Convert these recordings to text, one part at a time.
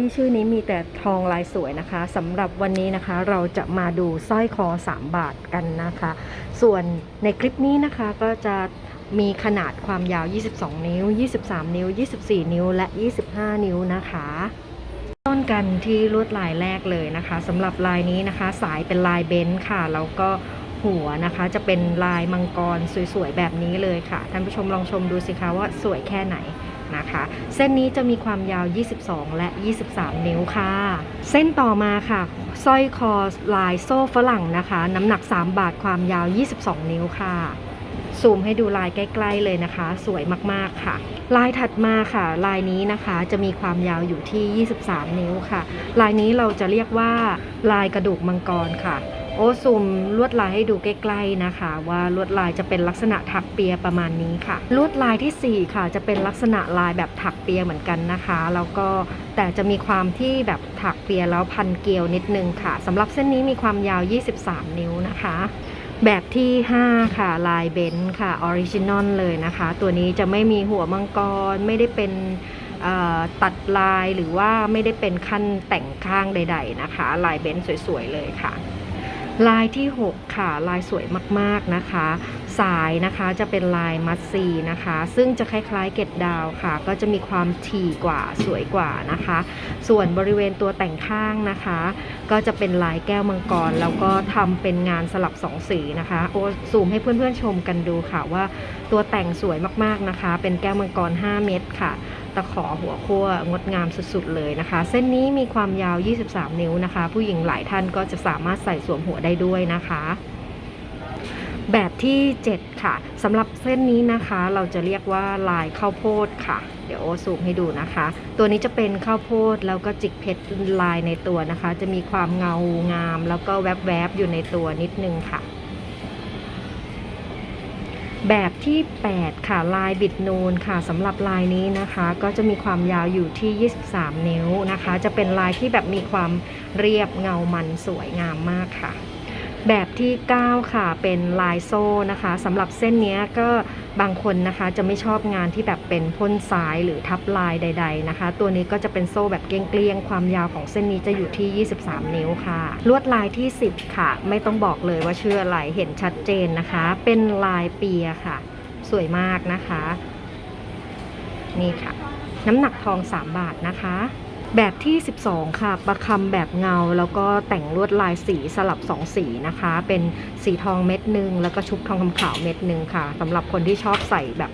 ที่ชื่อนี้มีแต่ทองลายสวยนะคะสำหรับวันนี้นะคะ เราจะมาดูสร้อยคอ 3 บาทกันนะคะ ส่วนในคลิปนี้นะคะก็จะมีขนาดความยาว 22 นิ้ว 23 นิ้ว 24 นิ้ว และ 25 นิ้วนะคะ ต้นกันที่ลวดลายแรกเลยนะคะสำหรับลายนี้นะคะ สายเป็นลายเบนซ์ค่ะ แล้วก็หัวนะคะจะเป็นลายมังกรสวยๆแบบนี้เลยค่ะท่านผู้ชมลองชมดูสิคะว่าสวยแค่ไหน นะคะ เส้นนี้จะมีความยาว 22 และ 23 นิ้วค่ะ เส้นต่อมาค่ะสร้อยคอลายโซ่ฝรั่งนะคะ น้ำหนัก 3 บาทความยาว 22 นิ้วค่ะซูมให้ดูลายใกล้ ๆ เลยนะคะ สวยมากๆค่ะ ลายถัดมาค่ะ ลายนี้นะคะจะมีความยาวอยู่ที่ 23 นิ้วค่ะ ลายนี้เราจะเรียกว่าลายกระดูกมังกรค่ะ โอ้ซูมลวดลายให้ดูใกล้ๆนะคะ ว่าลวดลายจะเป็นลักษณะถักเปียประมาณนี้ค่ะ ลวดลายทีสี่ 4 ค่ะ จะเป็นลักษณะลายแบบถักเปียเหมือนกันนะคะ แล้วก็แต่จะมีความที่แบบถักเปียแล้วพันเกลียวนิดนึงค่ะสำหรับเส้นนี้มีความยาว 23 นิ้วนะคะ แบบที่ 5 ค่ะ ลายเบนซ์ค่ะออริจินอลเลยนะคะ ตัวนี้จะไม่มีหัวมังกรไม่ได้เป็นตัดลายหรือว่าไม่ได้เป็นขั้นแต่งข้างใด ๆ นะคะ ลายเบนซ์สวยๆเลยค่ะ ลายที่ 6 ค่ะ ลายสวยมากๆนะคะ สายนะคะจะเป็นลายมัดซีนะคะ ซึ่งจะคล้ายๆเกตดาวค่ะ ก็จะมีความถี่กว่าสวยกว่านะคะ ส่วนบริเวณตัวแต่งข้างนะคะ ก็จะเป็นลายแก้วมังกร แล้วก็ทำเป็นงานสลับสองสีนะคะโอ้ซูมให้เพื่อนๆชมกันดูค่ะว่าตัวแต่งสวยมากๆนะคะ เป็นแก้วมังกร 5 เม็ดค่ะตะขอหัวขั้วงดงามสุดๆเลยนะคะ เส้นนี้มีความยาว 23 นิ้วนะคะ ผู้หญิงหลายท่านก็จะสามารถใส่สวมหัวได้ด้วยนะคะ แบบที่ 7 ค่ะสำหรับเส้นนี้นะคะ เราจะเรียกว่าลายข้าวโพดค่ะ เดี๋ยวโอซูมให้ดูนะคะ ตัวนี้จะเป็นข้าวโพดแล้วก็จิกเพชรลายในตัวนะคะ จะมีความเงางาม แล้วก็แวบๆอยู่ในตัวนิดนึงค่ะ แบบที่ 8 ค่ะลายบิดนูนค่ะสำหรับลายนี้นะคะ ก็จะมีความยาวอยู่ที่ 23 นิ้วนะคะ จะเป็นลายที่แบบมีความเรียบเงามันสวยงามมากค่ะ แบบที่ 9 ค่ะเป็นลายโซ่นะคะสำหรับเส้นนี้ก็บางคนนะคะจะไม่ชอบงานที่แบบเป็นพ่นสายหรือทับลายใด ๆนะคะ ตัวนี้ก็จะเป็นโซ่แบบเกลี้ยงๆความยาวของเส้นนี้จะอยู่ที่ 23 นิ้วค่ะ ลวดลายที่ 10 ค่ะ ไม่ต้องบอกเลยว่าชื่ออะไรเห็นชัดเจนนะคะ เป็นลายเปียค่ะ สวยมากนะคะ นี่ค่ะ น้ำหนักทอง 3 บาทนะคะ แบบที่ 12 ค่ะ ประคำแบบเงา แล้วก็แต่งลวดลายสีสลับ 2 สีนะคะ เป็นสีทองเม็ดหนึ่งแล้วก็ชุบทองคำขาวเม็ดหนึ่งค่ะสำหรับคนที่ชอบใส่แบบ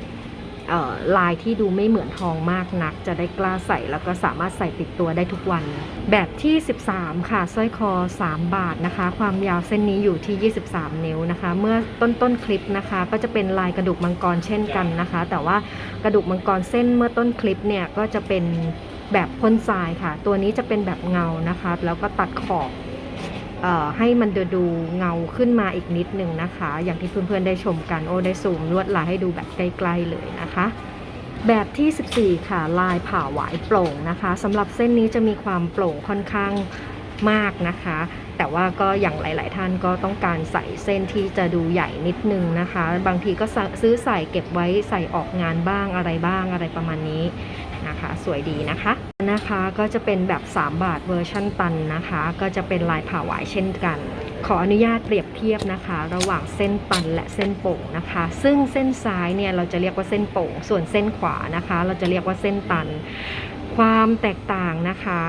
ลายที่ดูไม่เหมือนทองมากนัก จะได้กล้าใส่แล้วก็สามารถใส่ติดตัวได้ทุกวัน แบบที่ 13 ค่ะสร้อยคอ 3 บาทนะคะ ความยาวเส้นนี้อยู่ที่ 23 นิ้วนะคะ เมื่อต้นต้นคลิปนะคะ ก็จะเป็นลายกระดูกมังกรเช่นกันนะคะ แต่ว่ากระดูกมังกรเส้นเมื่อต้นคลิปเนี่ยก็จะเป็น แบบพ่นทรายค่ะ ตัวนี้จะเป็นแบบเงานะคะ แล้วก็ตัดขอบออให้มันดูดูเงาขึ้นมาอีกนิดนึงนะคะ อย่างที่เพื่อนๆได้ชมกันโอ้ได้ซูมลวดลายให้ดูแบบใกล้ๆเลยนะคะ แบบที่ 14 ค่ะ ลายผ่าหวายโปร่งนะคะสำหรับเส้นนี้จะมีความโปร่งค่อนข้างมากนะคะ แต่ว่าก็อย่างหลาย ๆ ท่านก็ต้องการใส่เส้นที่จะดูใหญ่นิดนึงนะคะ บางทีก็ซื้อใส่เก็บไว้ใส่ออกงานบ้างอะไรบ้างอะไรประมาณนี้นะคะ สวยดีนะคะนะคะก็จะเป็นแบบ 3 บาทเวอร์ชั่นตันนะคะ ก็จะเป็นลายผ่าหวายเช่นกัน ขออนุญาตเปรียบเทียบนะคะ ระหว่างเส้นตันและเส้นโป่งนะคะ ซึ่งเส้นซ้ายเนี่ยเราจะเรียกว่าเส้นโป่ง ส่วนเส้นขวานะคะ เราจะเรียกว่าเส้นตัน ความแตกต่างนะคะ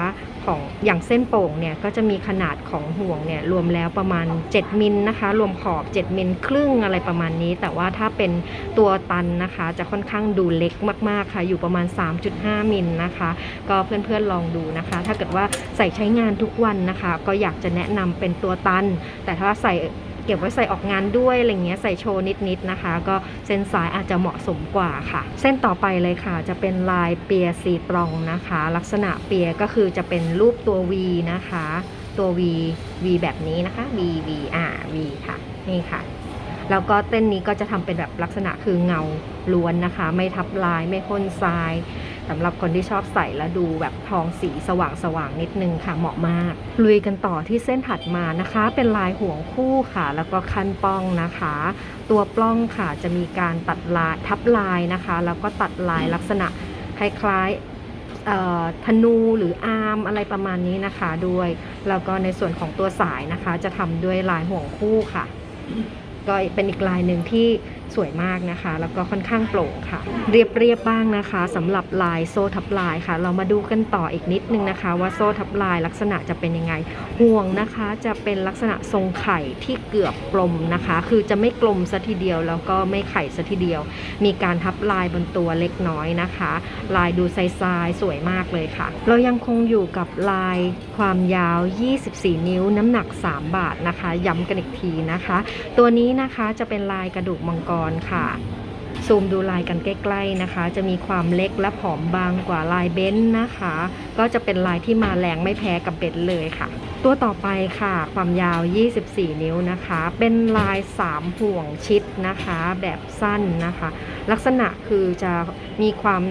ของอย่างเส้นโป่งเนี่ยก็จะมีขนาดของห่วงเนี่ยรวมแล้วประมาณ 7 มิลนะคะ รวมขอบ 7 มิลครึ่งอะไรประมาณนี้ แต่ว่าถ้าเป็นตัวตันนะคะ จะค่อนข้างดูเล็กมากๆค่ะ อยู่ประมาณ 3.5 มิลนะคะ ก็เพื่อนๆลองดูนะคะ ถ้าเกิดว่าใส่ใช้งานทุกวันนะคะ ก็อยากจะแนะนำเป็นตัวตัน แต่ถ้าใส่ ก็บไว้ใส่ออกงานด้วยอะไรเงี้ยใส่โชว์นิดๆนะคะ ก็เส้นสายอาจจะเหมาะสมกว่าค่ะ เส้นต่อไปเลยค่ะ จะเป็นลายเปียซีตรองนะคะ ลักษณะเปียก็คือจะเป็นรูปตัว V นะคะ ตัว V V แบบนี้นะคะ V V อ่า V ค่ะนี่ค่ะแล้วก็เต้นนี้ก็จะทำเป็นแบบลักษณะคือเงาล้วนนะคะ ไม่ทับลายไม่พ่นทราย สำหรับคนที่ชอบใส่แล้วดูแบบทองสีสว่างสว่างๆนิดนึงค่ะเหมาะมาก ลุยกันต่อที่เส้นถัดมานะคะ เป็นลายห่วงคู่ค่ะ แล้วก็คันป้องนะคะ ตัวปล้องค่ะจะมีการตัดลายทับลายนะคะ แล้วก็ตัดลายลักษณะคล้ายๆเอ่อธนูหรืออาร์มอะไรประมาณนี้นะคะด้วย แล้วก็ในส่วนของตัวสายนะคะ จะทำด้วยลายห่วงคู่ค่ะ ก็เป็นอีกลายหนึ่งที่ สวยมากนะคะ แล้วก็ค่อนข้างโปร่งค่ะ เรียบเรียบบ้างนะคะสำหรับลายโซ่ทับลายค่ะ เรามาดูกันต่ออีกนิดนึงนะคะ ว่าโซ่ทับลายลักษณะจะเป็นยังไงห่วงนะคะ จะเป็นลักษณะทรงไข่ที่เกือบกลมนะคะ คือจะไม่กลมซะทีเดียว แล้วก็ไม่ไข่ซะทีเดียว มีการทับลายบนตัวเล็กน้อยนะคะ ลายดูไซส์ๆสวยมากเลยค่ะ เรายังคงอยู่กับลายความยาว 24 นิ้วน้ำหนัก 3 บาทนะคะ ย้ำกันอีกทีนะคะ ตัวนี้นะคะจะเป็นลายกระดูกมังกรค่ะ ซูมดูลายกันใกล้ๆนะคะ จะมีความเล็กและผอมบางกว่าลายเบนซ์นะคะ ก็จะเป็นลายที่มาแรงไม่แพ้กับเบนซ์เลยค่ะ ตัวต่อไปค่ะ ความยาว 24 นิ้วนะคะ เป็นลาย 3 ห่วงชิดนะคะ แบบสั้นนะคะ ลักษณะคือจะมีความ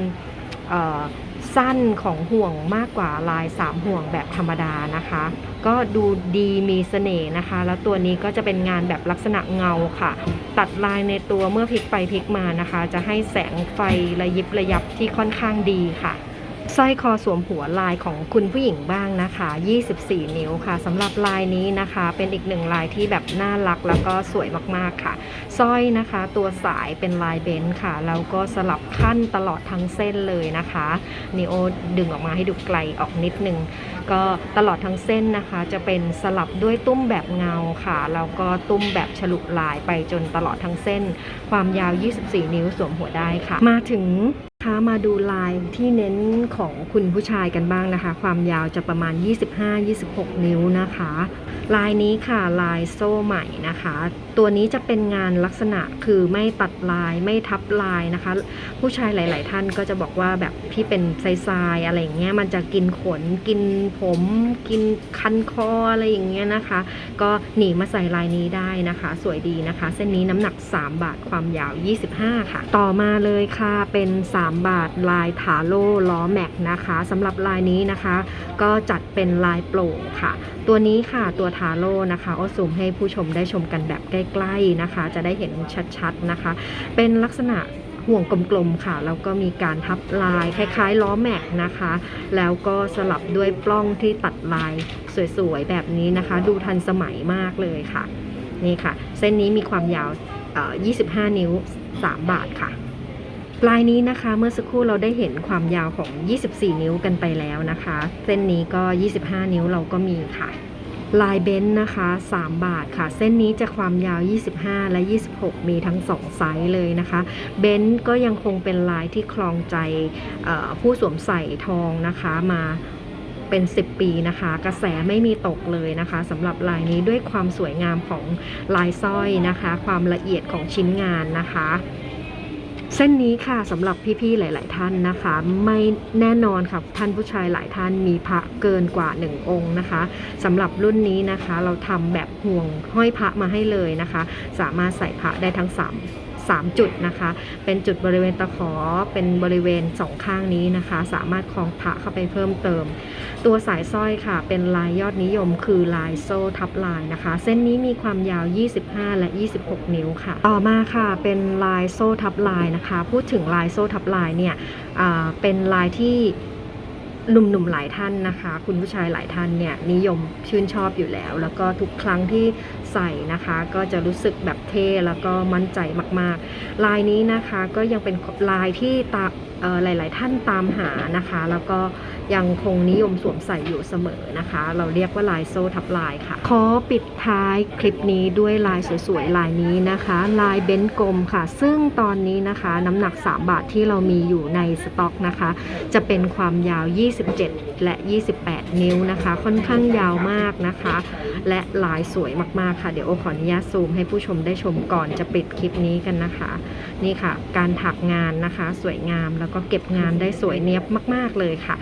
สั้นของห่วงมากกว่าลาย 3 ห่วงแบบธรรมดานะคะ ก็ดูดีมีเสน่ห์นะคะ แล้วตัวนี้ก็จะเป็นงานแบบลักษณะเงาค่ะ ตัดลายในตัวเมื่อพลิกไปพลิกมานะคะ จะให้แสงไฟระยิบระยับที่ค่อนข้างดีค่ะ สร้อยคอสวมหัวลายของคุณผู้หญิงบ้างนะคะ 24 นิ้วค่ะสำหรับลายนี้นะคะ เป็นอีกหนึ่งลายที่แบบน่ารักแล้วก็สวยมากๆค่ะสร้อยนะคะ ตัวสายเป็นลายเบนซ์ค่ะแล้วก็สลับขั้นตลอดทั้งเส้นเลยนะคะนิโอดึงออกมาให้ดูไกลออกนิดนึง ก็ตลอดทั้งเส้นนะคะ จะเป็นสลับด้วยตุ้มแบบเงาค่ะแล้วก็ตุ้มแบบฉลุลายไปจนตลอดทั้งเส้น ความยาว 24 นิ้วสวมหัวได้ค่ะ มาถึง คะมาดูลายที่เน้นของคุณผู้ชายกันบ้างนะคะ ความยาวจะประมาณ 25-26 นิ้วนะคะ ลายนี้ค่ะลายโซ่ใหม่นะคะ ตัวนี้จะเป็นงานลักษณะคือไม่ตัดลายไม่ทับลายนะคะ ผู้ชายหลาย ๆ ท่านก็จะบอกว่าแบบที่เป็นไซายๆอะไรอย่างเงี้ยมันจะกินขนกินผม กินคันคออะไรอย่างเงี้ยนะคะ ก็หนีมาใส่ลายนี้ได้นะคะ สวยดีนะคะ เส้นนี้น้ำหนัก 3 บาทความยาว 25 ค่ะ ต่อมาเลยค่ะเป็น3 บาท ลายถาโล่ล้อแม็กนะคะสำหรับลายนี้นะคะ ก็จัดเป็นลายโปร่งค่ะ ตัวนี้ค่ะตัวทาโร่นะคะอ้อซูมให้ผู้ชมได้ชมกันแบบใกล้ๆนะคะ จะได้เห็นชัดๆนะคะ เป็นลักษณะห่วงกลมๆค่ะ แล้วก็มีการทับลายคล้ายๆ ล้อแม็กนะคะ แล้วก็สลับด้วยปล้องที่ตัดลายสวยๆ แบบนี้นะคะ ดูทันสมัยมากเลยค่ะ นี่ค่ะ เส้นนี้มีความยาว 25 นิ้ว 3 บาทค่ะ ลายนี้นะคะเมื่อสักครู่เราได้เห็นความยาวของ 24 นิ้วกันไปแล้วนะคะ เส้นนี้ก็ 25 นิ้วเราก็มีค่ะ ลายเบนซ์นะคะ 3 บาทค่ะ เส้นนี้จะความยาว 25 และ 26 มีทั้ง 2 ไซส์เลยนะคะ เบนซ์ก็ยังคงเป็นลายที่คลองใจผู้สวมใส่ทองนะคะมาเป็น 10 ปีนะคะ กระแสไม่มีตกเลยนะคะสำหรับลายนี้ด้วยความสวยงามของลายสร้อยนะคะ ความละเอียดของชิ้นงานนะคะ เส้นนี้ค่ะสำหรับพี่ๆหลาย ๆ ท่านนะคะ ไม่แน่นอนค่ะท่านผู้ชายหลายท่านมีพระเกินกว่า 1 องค์นะคะสำหรับรุ่นนี้นะคะ เราทำแบบห่วงห้อยพระมาให้เลยนะคะ สามารถใส่พระได้ทั้ง 3 3 จุดนะคะ เป็นจุดบริเวณตะขอเป็นบริเวณสองข้างนี้นะคะ สามารถคล้องพระเข้าไปเพิ่มเติม ตัวสายสร้อยค่ะ เป็นลายยอดนิยมคือลายโซ่ทับลายนะคะ เส้นนี้มีความยาว 25 และ 26 นิ้วค่ะ ต่อมาค่ะเป็นลายโซ่ทับลายนะคะ พูดถึงลายโซ่ทับลายเนี่ยเป็นลายที่หนุ่มๆหลายท่านนะคะ คุณผู้ชายหลายท่านเนี่ยนิยมชื่นชอบอยู่แล้ว แล้วก็ทุกครั้งที่ ใส่นะคะ ก็จะรู้สึกแบบเท่แล้วก็มั่นใจมากๆ ลายนี้นะคะก็ยังเป็นลายที่ตาหลาย ๆ ท่านตามหานะคะ แล้วก็ยังคงนิยมสวมใส่อยู่เสมอนะคะ เราเรียกว่าลายโซ่ทับลายค่ะ ขอปิดท้ายคลิปนี้ด้วยลายสวย ๆ ลายนี้นะคะ ลายเบนซ์กลมค่ะ ซึ่งตอนนี้นะคะน้ำหนัก 3 บาทที่เรามีอยู่ในสต็อกนะคะ จะเป็นความยาว 27 และ 28 นิ้วนะคะ ค่อนข้างยาวมากนะคะ และลายสวยมาก ๆคะ เดี๋ยวโอขออนุญาตซูมให้ผู้ชมได้ชมก่อนจะปิดคลิปนี้กันนะคะ นี่ค่ะ การถักงานนะคะ สวยงามแล้วก็เก็บงานได้สวยเนียบมาก ๆเลยค่ะ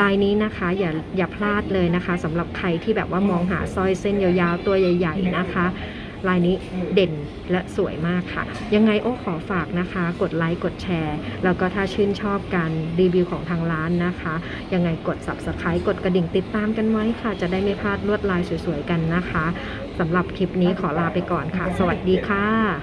ลายนี้นะคะอย่าอย่าพลาดเลยนะคะสำหรับใครที่แบบว่ามองหาสร้อยเส้นยาวๆตัวใหญ่ ๆนะคะ ลายนี้เด่นและสวยมากค่ะ ยังไงโอ้ขอฝากนะคะ กดไลค์กดแชร์ แล้วก็ถ้าชื่นชอบการรีวิวของทางร้านนะคะ ยังไงกด subscribe กดกระดิ่งติดตามกันไว้ค่ะ จะได้ไม่พลาดลวดลายสวยๆกันนะคะสำหรับคลิปนี้ขอลาไปก่อนค่ะ สวัสดีค่ะ